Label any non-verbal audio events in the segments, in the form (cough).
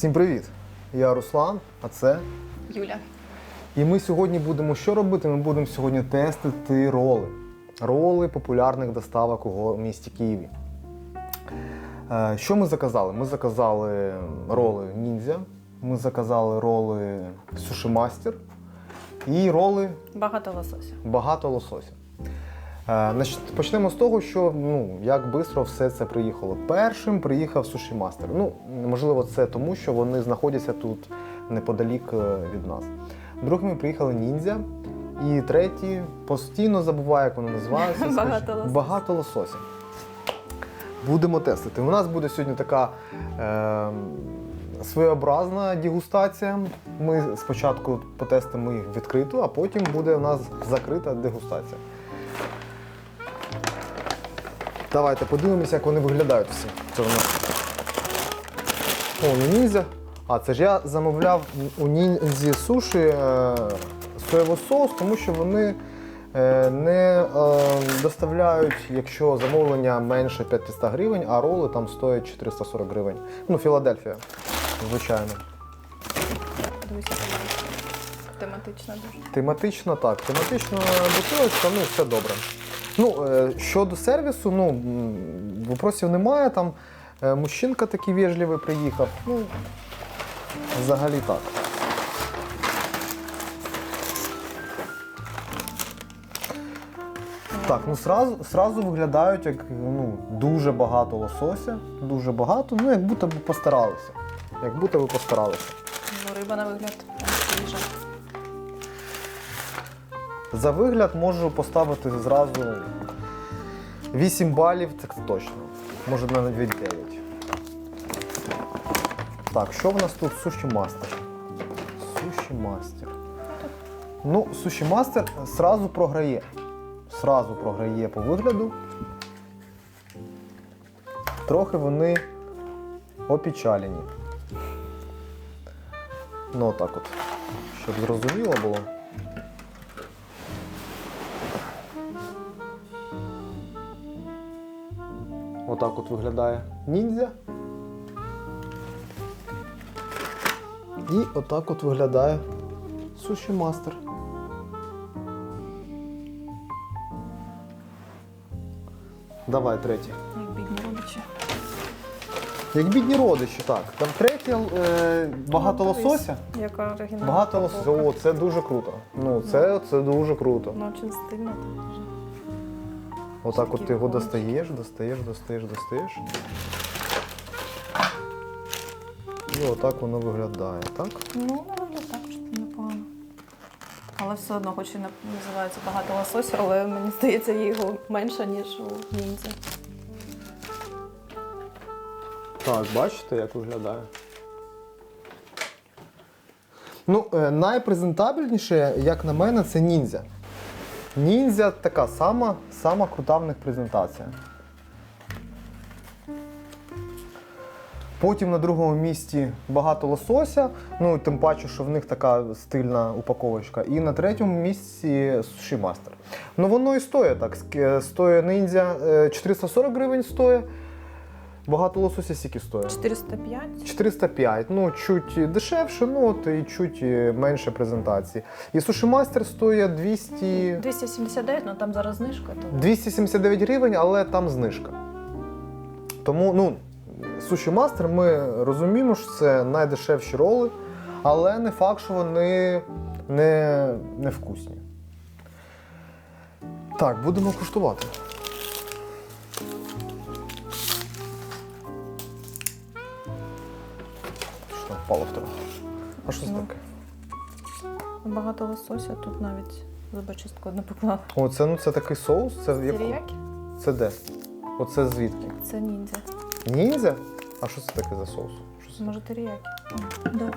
Всім привіт! Я Руслан, а це. Юля. І ми сьогодні будемо що робити? Ми будемо сьогодні тестити роли. Роли популярних доставок у місті Києві. Е, Що ми заказали? Ми заказали роли ніндзя, ми заказали роли сушимастер і роли Багато лосося. багато лосося. Е, Почнемо з того, що ну, як швидко все це приїхало. Першим приїхав суші мастер. Ну, можливо, це тому, що вони знаходяться тут неподалік е, від нас. Другими приїхали ніндзя. І третій постійно забуваю, як вони називаються. (laughs) Багато Скажи- Багато лосося. Будемо тестити. У нас буде сьогодні така е, своєобразна дегустація. Ми спочатку потестимо їх відкрито, а потім буде у нас закрита дегустація. Давайте подивимося, як вони виглядають всі. Це у нас. О, ну ніндзя. А, це ж я замовляв у ніндзі суші е, соєвий соус, тому що вони е, не е, доставляють, якщо замовлення менше 500 гривень, а роли там стоять 440 гривень. Ну, Філадельфія, звичайно. Дивися, тематично дуже. Тематично так, тематично бутилочка, ну все добре. Ну, е, щодо сервісу, ну, вопросів немає. Там е, мужчинка такий вежливий приїхав. Ну, взагалі так. Так, ну сразу, сразу виглядають як ну, дуже багато лосося, дуже багато, ну як будто б постаралися. Як будто би постаралися. Ну, риба на вигляд свіжа. За вигляд можу поставити зразу 8 балів, так точно. Може навіть 9. Так, що в нас тут суші мастер? Суші мастер. Ну, суші мастер зразу програє. Сразу програє по вигляду. Трохи вони опечалені. Ну, так от. Щоб зрозуміло було. Отак от виглядає ніндзя. І отак от виглядає суші мастер. Давай третє. Як бідні родичі. Як бідні родичі, так. Там третє е, багато Ну, дивись, лосося. Яка оригінальна. Багато лосося. О, це дуже круто. Ну, це, це дуже круто. Ну, дуже стильно. Отак от ти його достаєш, достаєш, достаєш, достаєш. І отак воно виглядає, так? Ну, на вигляд також непогано. Але все одно, хоч і на- називається багато лосося, але мені здається, його менше, ніж у ніндзя. Так, бачите, як виглядає. Ну, е, найпрезентабельніше, як на мене, це ніндзя. Ніндзя така сама, сама крута в них презентація. Потім на другому місці багато лосося, ну тим паче, що в них така стильна упаковочка. І на третьому місці суші мастер. Ну воно і стоїть так. ск- Стоїть ніндзя е, 440 гривень стоїть. Багато лосося скільки стоїть? 405. 405, ну чуть дешевше, ну от і чуть е, менше презентації. І суші мастер стоїть 200, 279, ну там зараз знижка, то 279 гривень, але там знижка. Тому, ну, суші мастер ми розуміємо, що це найдешевші роли, але не факт, що вони не, не вкусні. Так, будемо куштувати. Впало в трохи? А що це Ну. таке? багато лосося, тут навіть зубочистку не поклала. О, це, ну, це такий соус? Це, в яку- Теріякі? це де? Оце звідки? Це ніндзя. Ніндзя? А що це таке за соус? Що це? Може, теріякі? Да.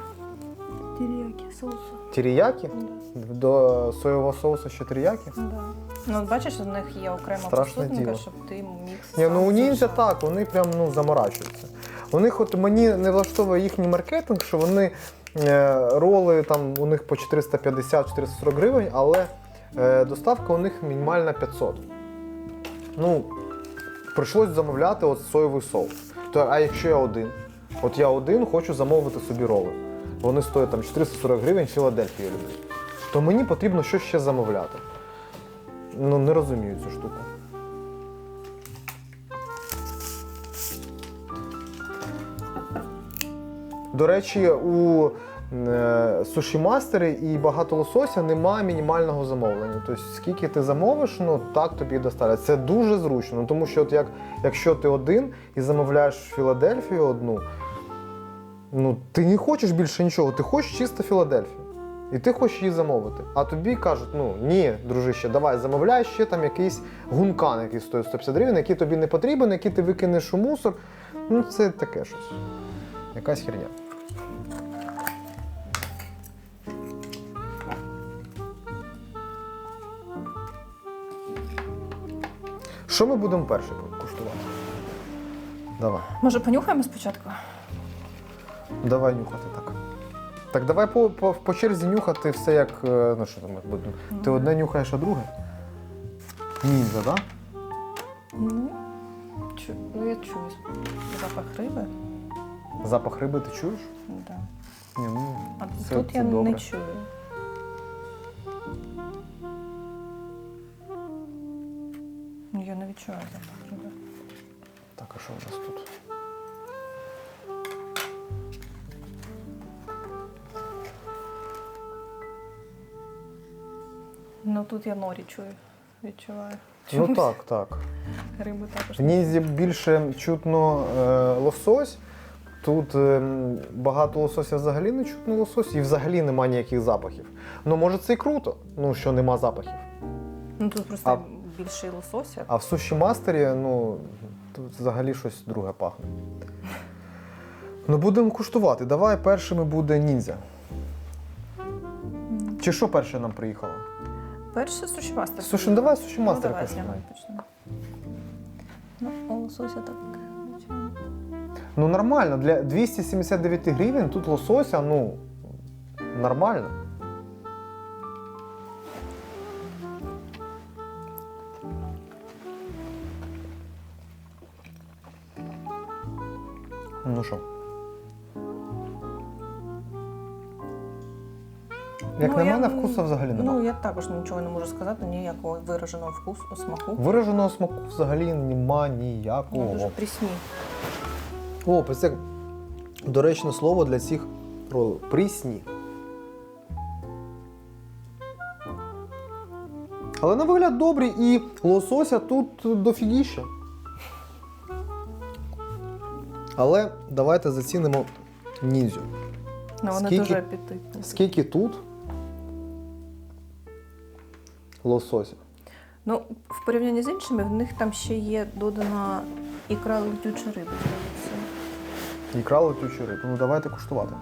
Теріякі, соусу. Тіріякі? Да. До соєвого соусу ще теріякі? Да. Ну, от бачиш, у них є окрема Страшне посудинка, діло. щоб ти міг Ні, ну у ніндзя змішати. так, вони прям ну, заморачуються. У них от мені не влаштовує їхній маркетинг, що вони е, роли там у них по 450-440 гривень, але е, доставка у них мінімальна 500. Ну, прийшлось замовляти от соєвий соус. То, а якщо я один? От я один хочу замовити собі роли. Вони стоять там 440 гривень, Філадельфію люблю. То мені потрібно щось ще замовляти. Ну, не розумію цю штуку. До речі, у е, суші мастері і багато лосося немає мінімального замовлення. Тобто, скільки ти замовиш, ну так тобі доставлять. Це дуже зручно, тому що от як, якщо ти один і замовляєш Філадельфію одну, ну ти не хочеш більше нічого, ти хочеш чисто Філадельфію. І ти хочеш її замовити. А тобі кажуть, ну ні, дружище, давай замовляй ще там якийсь гункан, який стоїть 150 гривень, який тобі не потрібен, який ти викинеш у мусор. Ну, це таке щось. Якась херня. Що ми будемо перше куштувати? Давай. Може, понюхаємо спочатку? Давай нюхати так. Так, давай по, по, по черзі нюхати все як. е, Ну що там ми будемо. Ти одне нюхаєш, а друге? Ніндзя, так? Да? Ну, чу, ну, я чую запах риби. Запах риби ти чуєш? Да. Ні, ну, А це, тут це я добре. не чую. Тут я норі чую. Відчуваю. Ну так, так. Риби також. В ніндзі більше чутно е, лосось. Тут е, багато лосося взагалі не чутно лосось, і взагалі немає ніяких запахів. Ну, може, це і круто, ну, що нема запахів. Ну тут просто А- більше лосося. А в суші мастері, ну, тут взагалі щось друге пахне. Ну, будемо куштувати. Давай першими буде ніндзя. Чи що перше нам приїхало? Перше суші мастер. Суші, ну, давай суші Ну, давай почнемо. почнемо. Ну, а лосося так. Ну, нормально, для 279 гривень тут лосося, ну, нормально. Ну що? Як Ну, на я- мене, вкусу взагалі немає. Ну, я також нічого не можу сказати, ніякого вираженого вкусу, смаку. Вираженого смаку взагалі нема Ну, ніякого. дуже прісні. О, це доречне слово для цих ролів. Прісні. Але на вигляд добрі і лосося тут дофігіще. Але давайте зацінимо ніндзю. Ну, вони Скільки- дуже апетитні. Скільки тут лосося? Ну, в порівнянні з іншими, в них там ще є додана ікра летючої риби. Ікра летючої риби. Ну давайте куштувати.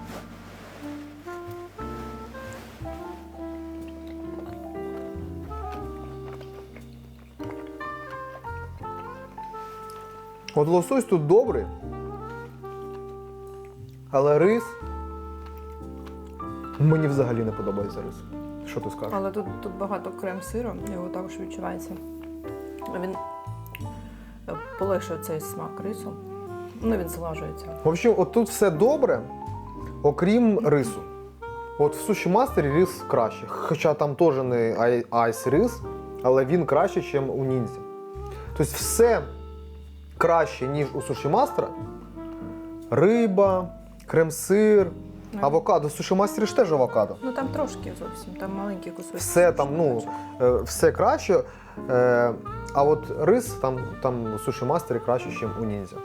От лосось тут добрий. Але рис. Мені взагалі не подобається рис. Що ти скажеш? Але тут, тут багато крем-сиру, його також відчувається. Він е, полегшує цей смак рису. Ну, він злажується. В общем, от тут все добре, окрім рису. От в суші мастері рис краще. Хоча там теж не ай- айс рис, але він краще, ніж у ніндзі. Тобто все краще, ніж у суші мастера. Риба, крем-сир. Авокадо. Суші ж теж авокадо. Ну там трошки зовсім, там маленькі кусочки. Все там, ну, е, все краще. Е, а от рис там, там суші краще, ніж у ніндзя.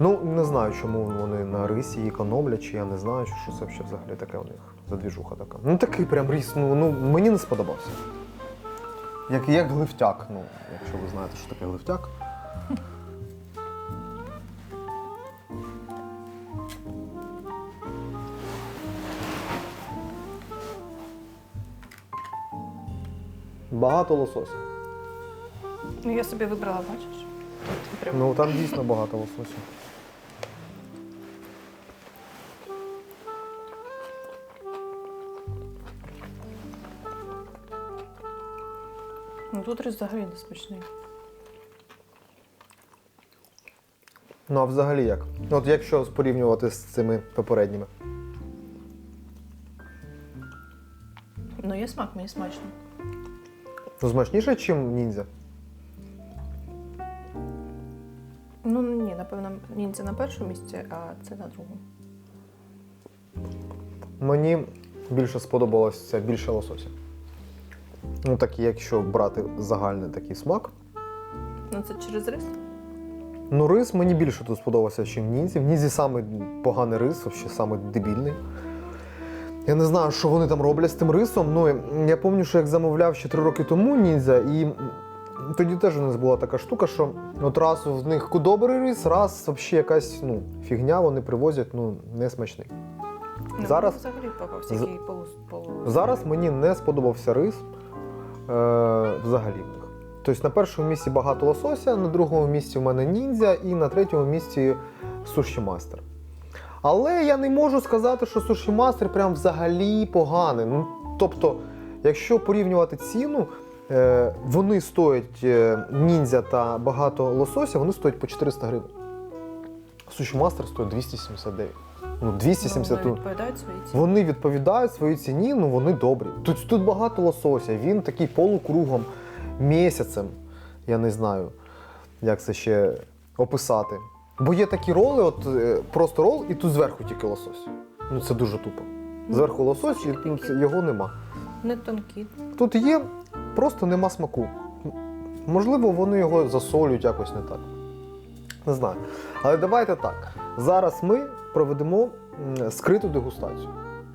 Ну, не знаю, чому вони на рисі економлять, чи я не знаю, що це взагалі взагалі таке у них за двіжуха така. Ну такий прям ріс, ну, ну мені не сподобався. Як, як гливтяк, ну, якщо ви знаєте, що таке гливтяк. Багато лосося. Ну, я собі вибрала, бачиш? Тут прям Ну там дійсно багато лосося. Ну, тут рис взагалі не смачний. Ну а взагалі як? От якщо порівнювати з цими попередніми. Ну, є смак, мені смачно. Ну, смачніше, ніж ніндзя. Ну ні, напевно, ніндзя на першому місці, а це на другому. Мені більше сподобалося більше лосося. Ну, так, якщо брати загальний такий смак. Ну це через рис. Ну, рис мені більше тут сподобався, ніж Ніндзі. В Ніндзі саме поганий рис, взагалі саме дебільний. Я не знаю, що вони там роблять з тим рисом. Ну, я пам'ятаю, що як замовляв ще три роки тому ніндзя, і тоді теж у нас була така штука, що от раз в них добрий рис, раз взагалі якась ну, фігня вони привозять, ну, не смачний. Ну, Зараз- взагалі попався який полу, полу... Зараз мені не сподобався рис е, взагалі в них. Тобто на першому місці багато лосося, на другому місці в мене ніндзя і на третьому місці суші мастер. Але я не можу сказати, що суші мастер прям взагалі поганий. Ну, тобто, якщо порівнювати ціну, е, вони стоять е, ніндзя та багато лосося, вони стоять по 400 гривень. Суші мастер стоїть 279. Ну, 270 Ну, вони відповідають свої ціни. вони відповідають своїй ціні, ну вони добрі. Тут, тут багато лосося, він такий полукругом, місяцем. Я не знаю, як це ще описати. Бо є такі роли, от е, просто рол, і тут зверху тільки лосось. Ну це дуже тупо. Зверху лосось, і його нема. Не тонкі. Тут є, просто нема смаку. Можливо, вони його засолюють якось не так. Не знаю. Але давайте так. Зараз ми проведемо скриту дегустацію.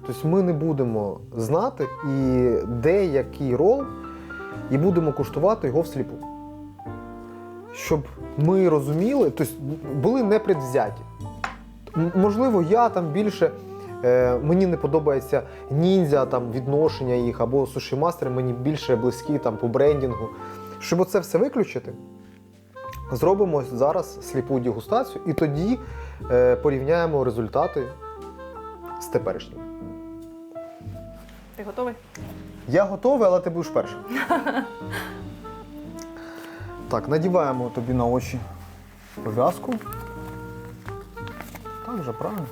Тобто ми не будемо знати, і де який рол, і будемо куштувати його всліпу. Щоб ми розуміли, тобто були непредвзяті. Можливо, я там більше. Е, мені не подобається ніндзя, там відношення їх або суші мастер мені більше близькі там по брендінгу. Щоб оце все виключити, зробимо зараз сліпу дегустацію і тоді е, порівняємо результати з теперішніми. Ти готовий? Я готовий, але ти будеш першим. (laughs) Так, надіваємо тобі на очі пов'язку. Так вже правильно.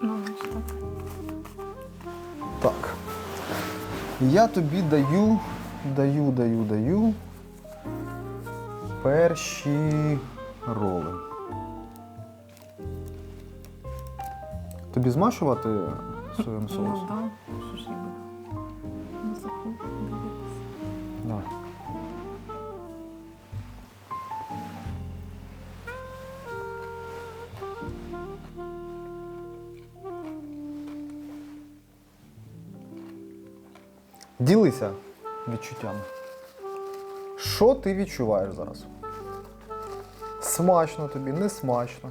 Ну, ось так. Так. Я тобі даю, даю, даю, даю перші роли. Тобі змашувати соєвим соусом? Ну, да. Ділися відчуттями. Що ти відчуваєш зараз? Смачно тобі, не смачно.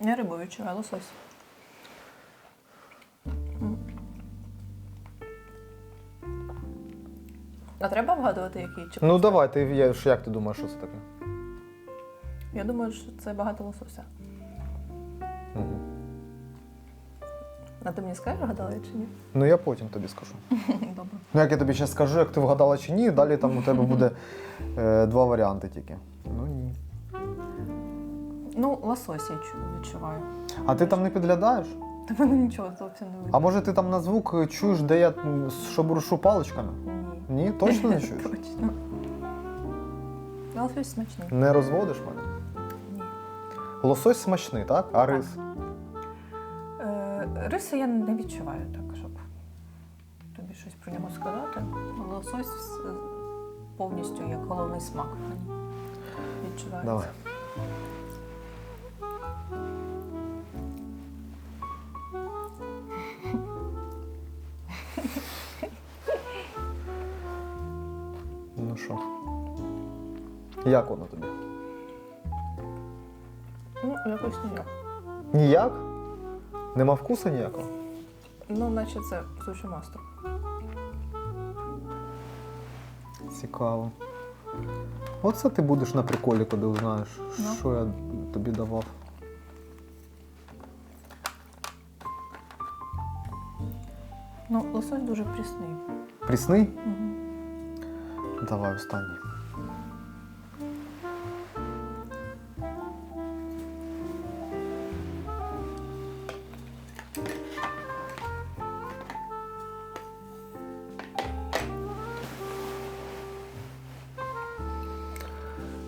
Я рибу відчуваю, лосось. А треба вгадувати, який чи Ну давай, ти я- що- як ти думаєш, що це таке? Я думаю, що це багато лосося. Угу. А ти мені скажеш, вгадала я чи ні? Ну я потім тобі скажу. (laughs) Добре. Ну, як я тобі зараз скажу, як ти вгадала чи ні, далі там у тебе буде е, два варіанти тільки. Ну ні. Ну, лосось я чу- відчуваю. А ти там не підглядаєш? Та мене нічого зовсім не А може ти там на звук чуєш, де я м, паличками? Ні. Ні, точно не чуєш? (laughs) Точно. Лосось смачний. Не розводиш мене? Ні. Лосось смачний, так? А рис? Е, риси я не відчуваю так, щоб тобі щось про нього сказати. Лосось повністю як головний смак відчувається. Давай. Ну що? Як воно тобі? Ну, якось ніяк. Ніяк? Нема вкусу ніякого? Ну, наче це суші мастер. Цікаво. Оце ти будеш на приколі, коли узнаєш, Ну. що я тобі давав. Ну, лосось дуже прісний. Прісний? Угу. Давай останній.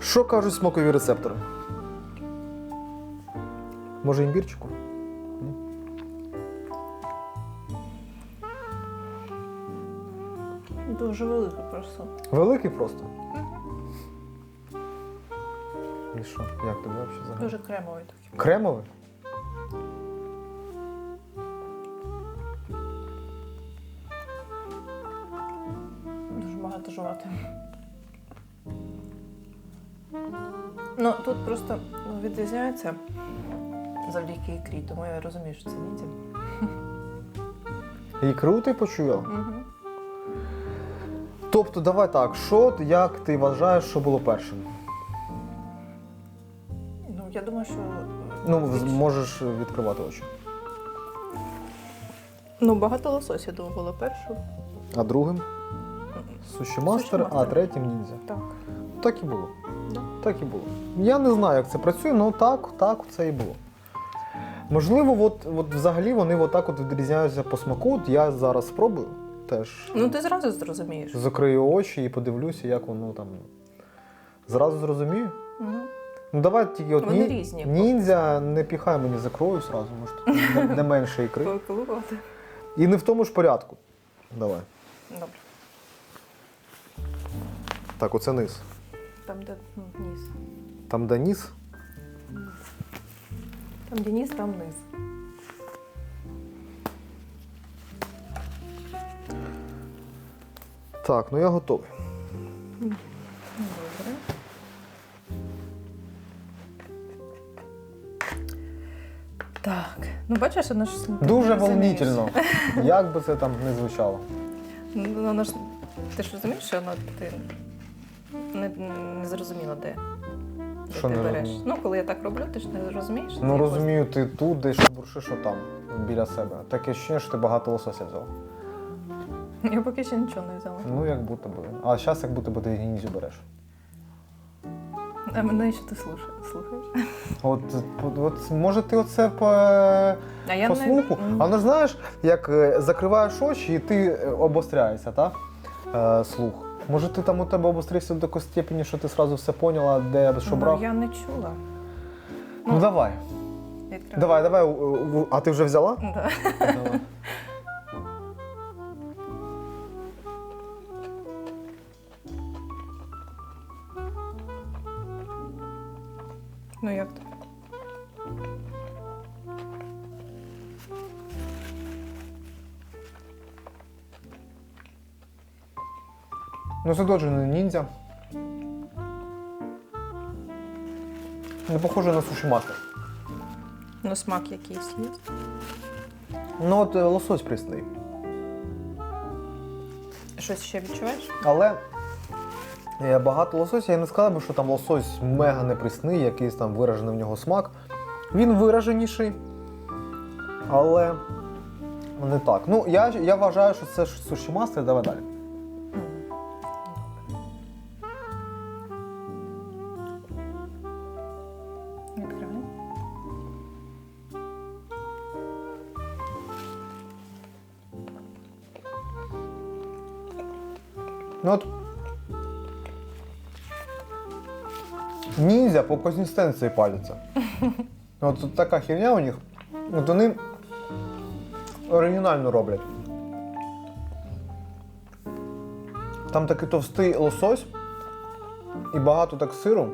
Що кажуть смакові рецептори? Може, імбірчику? Дуже великий просто. Великий просто. І що? Як тобі взагалі взагалі? Дуже кремовий такий. Кремовий? Ну, відрізняється завдяки ікрі, тому я розумію, що це ніндзя. Ікру ти почула? Угу. Тобто, давай так, що, як ти вважаєш, що було першим? Ну, я думаю, що. Ну, більш- можеш відкривати очі. Ну, багато лосось, я думаю, було першим. А другим? Суші мастер, а Суші-мастер. третім ніндзя. Так. Так і було. Да. Так і було. Я не знаю, як це працює, але так, так це і було. Можливо, от, от взагалі вони отак от відрізняються по смаку. От я зараз спробую теж. Ну, ти зразу зрозумієш. Закрию очі і подивлюся, як воно там. Зразу зрозумію. Угу. Ну давай тільки от Вони ні- різні. ніндзя не піхай мені за крою зразу, може не, не менше ікри. Поколувати. І не в тому ж порядку. Давай. Добре. Так, оце низ. Там, де ну, низ. Там де низ. Там, де низ, там низ. Так, ну я готовий. Добре. Так. Ну, бачиш, воно ж Дуже розумієш. волнительно. (laughs) Як би це там не звучало. Ну, воно ж, ти ж розумієш, що воно ти не, не зрозуміло, де, де Що ти не береш. розумію? Ну, коли я так роблю, ти ж не розумієш. Ну Ти розумію, ти тут десь буршиш там, біля себе. Таке ощущення, що ти багато лосося взяв. Я поки ще нічого не взяла. Ну, як будто би. А зараз як будто би ти ніндзю береш. А мене ще ти слухаєш. слухаєш. От, от, от може ти оце по, А я по слуху. М. А ну знаєш, як е, закриваєш очі і ти е, обостряєшся, так? Е, слух. Може ти там у тебе обострився до такої степені, що ти одразу все поняла, де що брав? Ну, я не чула. Ну давай. Відкриваю. Давай, давай. у- у- А ти вже взяла? Да. Давай. Ну як то? Не ніндзя. Не похоже на суші мастер. Ну, смак якийсь є. Ну от е, лосось прісний. Щось ще відчуваєш? Але е, багато лосося, я не сказав би, що там лосось мега непрісний, якийсь там виражений в нього смак. Він вираженіший, але не так. Ну, я, я вважаю, що це ж суші мастер, давай далі. Ну от. Ніндзя по консистенції паляться. От тут така херня у них. От вони оригінально роблять. Там такий товстий лосось і багато так сиру.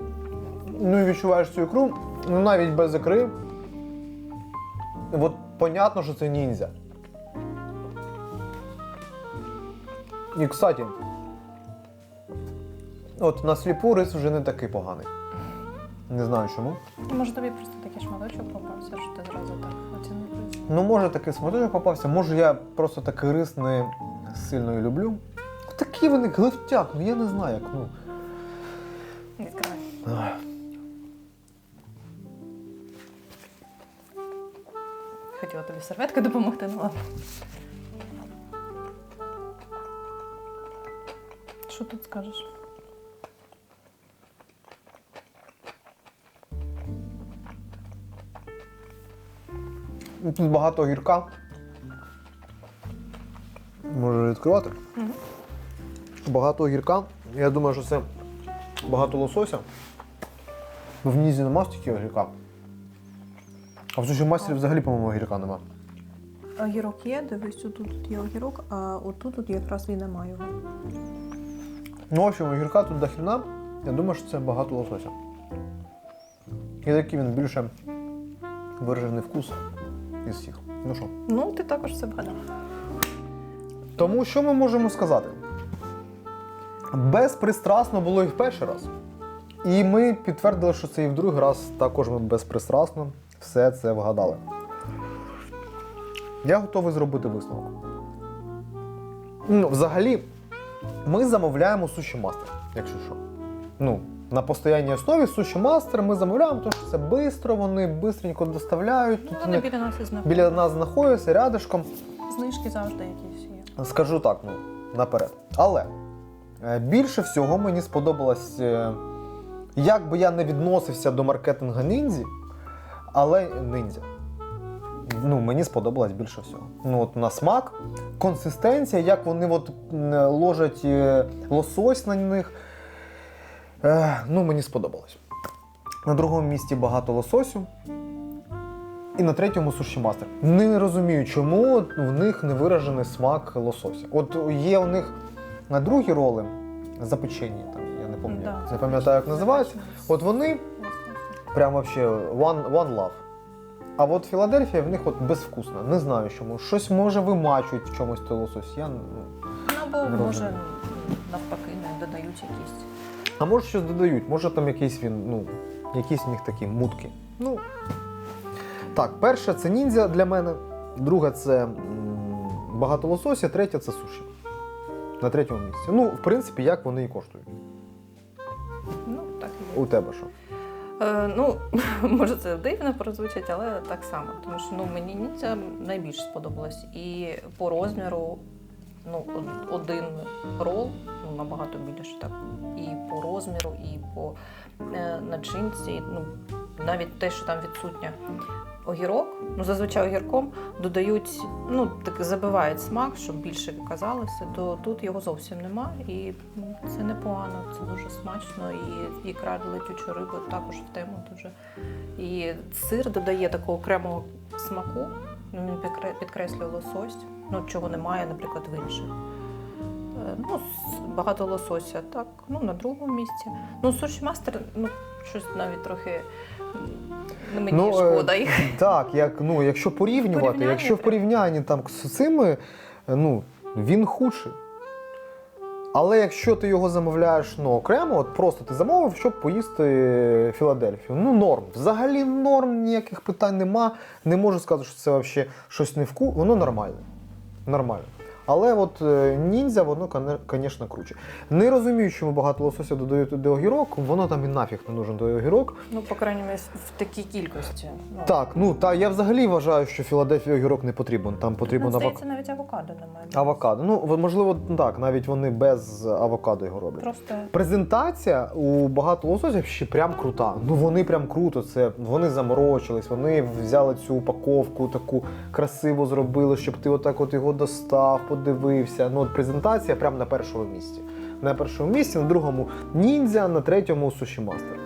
Ну і відчуваєш цю ікру, ну навіть без ікри. От понятно, що це ніндзя. І, кстати, от на сліпу рис вже не такий поганий. Не знаю чому. Може тобі просто такий шматочок попався, що ти зразу так оцінив. Ну, може такий сматочок попався, може я просто такий рис не сильно і люблю. Такий вони гливтяк, ну я не знаю як. Ну. Відкривай. Ах. Хотіла тобі серветкою допомогти, ну ладно. Що тут скажеш? Тут багато гірка. Може відкривати? Мгм. Багато гірка. Я думаю, що це багато лосося. В нізі нема стільки огірка. А в суші мастері взагалі, по-моєму, огірка нема. Огірок є, дивись, тут, тут є огірок, а отут тут якраз і немає його. Ну, в общем, огірка тут до хрена. Я думаю, що це багато лосося. І такий він більше виражений вкус із всіх. Ну що? Ну, ти також це вгадав. Тому що ми можемо сказати? Безпристрасно було і в перший раз. І ми підтвердили, що це і в другий раз також ми безпристрасно все це вгадали. Я готовий зробити висновок. Ну, взагалі, ми замовляємо суші мастер, якщо що. Ну, на постоянній основі суші мастер ми замовляємо, тому що це швидко, вони швидко доставляють. Тут Вони біля нас і знаходяться. біля нас знаходяться рядишком. Знижки завжди якісь є. Скажу так, ну, наперед. Але е, більше всього мені сподобалось, е, як би я не відносився до маркетингу ніндзі, але ніндзя. Ну, мені сподобалось більше всього. Ну, от на смак, консистенція, як вони от, ложать е, лосось на них. Е, ну, мені сподобалось. На другому місці багато лососю. І на третьому суші мастер. Не розумію, чому в них не виражений смак лосося. От є у них на другі роли запечені, там, я не пам'ятаю, Да. не пам'ятаю, як називаються. От вони прям вообще one, one love. А от Філадельфія в них от безвкусна. Не знаю чому. Щось може вимачують в чомусь той лосось. Я, ну, Ну, або Не може навпаки не додають якісь. А може щось додають, може там якийсь він, ну, якісь в них такі мутки. Ну. Так, перше це ніндзя для мене, друге це багато лосося, третє це суші. На третьому місці. Ну, в принципі, як вони і коштують. Ну, так і. У тебе що? Е, ну, (laughs) може це дивно прозвучить, але так само. Тому що ну, мені ніндзя найбільше сподобалось. І по розміру ну, один рол, ну, набагато більше так. І по розміру, і по е, начинці. Ну, навіть те, що там відсутня огірок, ну зазвичай огірком додають, ну так забивають смак, щоб більше казалося, то тут його зовсім нема. І ну, це непогано, це дуже смачно. І ікра летючу рибу також в тему дуже. І сир додає такого окремого смаку. Ну, Він підкреслює лосось, ну чого немає, наприклад, в інших. Е, Ну, багато лосося, так, ну на другому місці. Ну, суші мастер, ну, щось навіть трохи м, мені Ну, е, шкода їх. Так, як, ну, якщо порівнювати, якщо в порівнянні там з цими, е, ну, він худший. Але якщо ти його замовляєш ну, окремо, от просто ти замовив, щоб поїсти Філадельфію. Ну, норм. Взагалі норм, ніяких питань нема. Не можу сказати, що це взагалі щось не вку. Воно нормальне. Нормально. Але от е, ніндзя, воно, звісно, круче. Не розумію, чому багато лосося додають туди огірок, воно там і нафіг не нужен той огірок. Ну, по крайній мірі, в такій кількості. Ну, Так, ну та я взагалі вважаю, що Філадельфія огірок не потрібен. Там Ну, потрібен авок... здається, навіть авокадо немає. авокадо. Ну, можливо, так, навіть вони без авокадо його роблять. Просто Презентація у багато лососів ще прям крута. Ну вони прям круто. Це вони заморочились, вони взяли цю упаковку, таку красиво зробили, щоб ти отак от його достав, подивився. Ну, от презентація прям на першому місці. На першому місці, на другому ніндзя, на третьому суші мастер.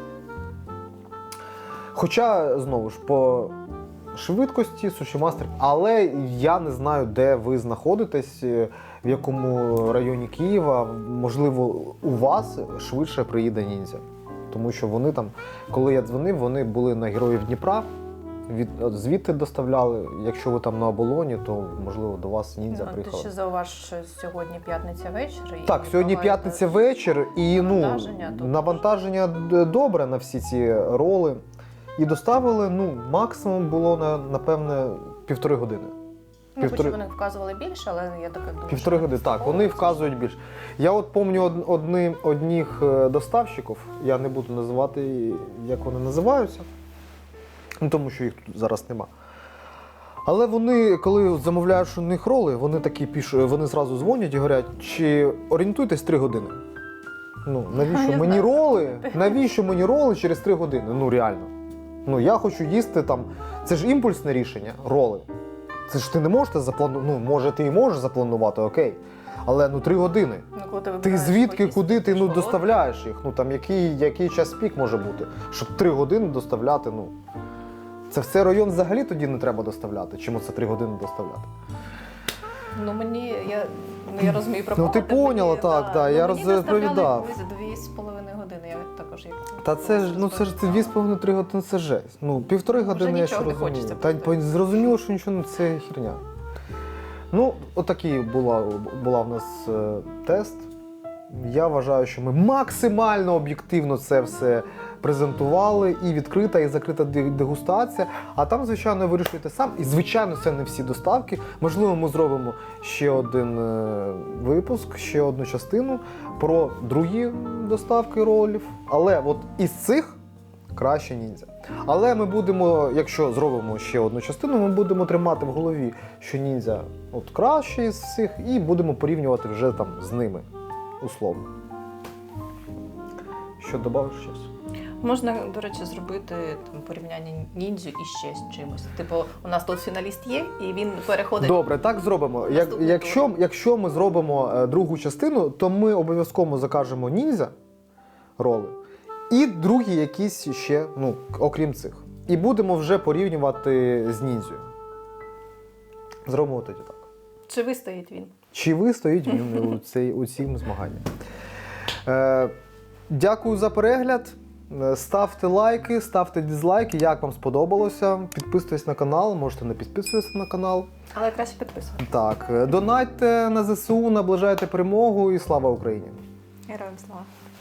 Хоча, знову ж, по швидкості суші мастер, але я не знаю, де ви знаходитесь, е, в якому районі Києва. Можливо, у вас швидше приїде ніндзя. Тому що вони там, коли я дзвонив, вони були на героїв Дніпра. Від звідти доставляли. Якщо ви там на оболоні, то можливо до вас ніндзя ну, ти ще зауваж, що сьогодні п'ятниця вечір. і Так, сьогодні п'ятниця вечір, і ну Навантаження тут навантаження добре на всі ці роли. І доставили, ну, максимум було на напевне півтори години. Ну, півтори- вони вказували більше, але я так думаю, Півтори години. Так, вони вказують більше. Я от пам'ятаю од, одни, одних е, доставщиків, я не буду називати, як вони називаються, ну, тому що їх тут зараз нема. Але вони, коли замовляєш у них роли, вони такі піш... вони зразу дзвонять і говорять, чи орієнтуйтесь 3 години. Ну, навіщо мені роли? Навіщо мені роли через 3 години? Ну реально. Ну я хочу їсти там. Це ж імпульсне рішення, роли. Це ж ти не можеш запланувати. Ну, може, ти і можеш запланувати, окей. Але ну три години. Ну, коли ти, Ти звідки, поїсти, куди ти ну доставляєш їх? Ну там який, який час пік може бути? Щоб три години доставляти, ну. Це в цей район взагалі тоді не треба доставляти. Чому це три години доставляти? Ну мені я, ну, я розумію про Ну, ти мені, поняла, так, да, Ну, я розповідав. дві з половиною години. Я також як Та це ж ну це ж це дві з половиною три години, це жесть. Ну, півтори години я ще не розумію. хочеться Та по- зрозуміло, що нічого не це херня. Ну, отакий була, була в нас е, тест. Я вважаю, що ми максимально об'єктивно це все презентували. І відкрита, і закрита дегустація. А там, звичайно, вирішуєте сам. І, звичайно, це не всі доставки. Можливо, ми зробимо ще один е, випуск, ще одну частину про другі доставки ролів. Але от із цих краще ніндзя. Але ми будемо, якщо зробимо ще одну частину, ми будемо тримати в голові, що ніндзя от кращий з всіх, і будемо порівнювати вже там з ними условно. Що додавиш щось? Можна, до речі, зробити там порівняння ніндзю і ще з чимось. Типу, у нас тут фіналіст є, і він переходить. Добре, так зробимо. Як, Наступний якщо, якщо ми зробимо е, другу частину, то ми обов'язково закажемо ніндзя роли і другі якісь ще, ну, окрім цих. І будемо вже порівнювати з ніндзю. Зробимо тоді так. Чи вистоїть він? Чи ви стоїть він у, (laughs) цей, у цім змаганні? Е, дякую за перегляд. Ставте лайки, ставте дизлайки, як вам сподобалося. Підписуйтесь на канал, можете не підписуватися на канал. Але краще підписувати. Так, Донайте донатьте на ЗСУ, наближайте перемогу і слава Україні! Героям слава.